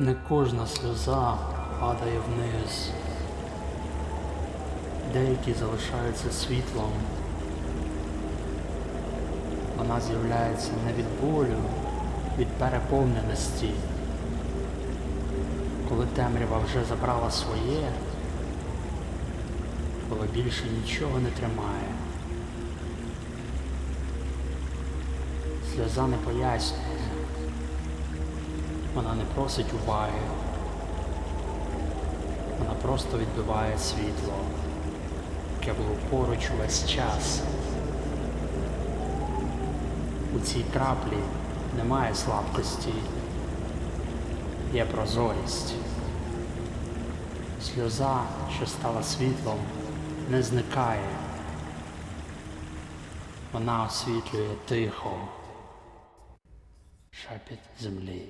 Не кожна сльоза падає вниз. Деякі залишаються світлом. Вона з'являється не від болю, від переповненості. Коли темрява вже забрала своє, коли більше нічого не тримає. Сльоза не пояснює. Вона не просить уваги. Вона просто відбиває світло, яке було поруч увесь час. У цій краплі немає слабкості, є прозорість. Сльоза, що стала світлом, не зникає. Вона освітлює тихо шепіт землі.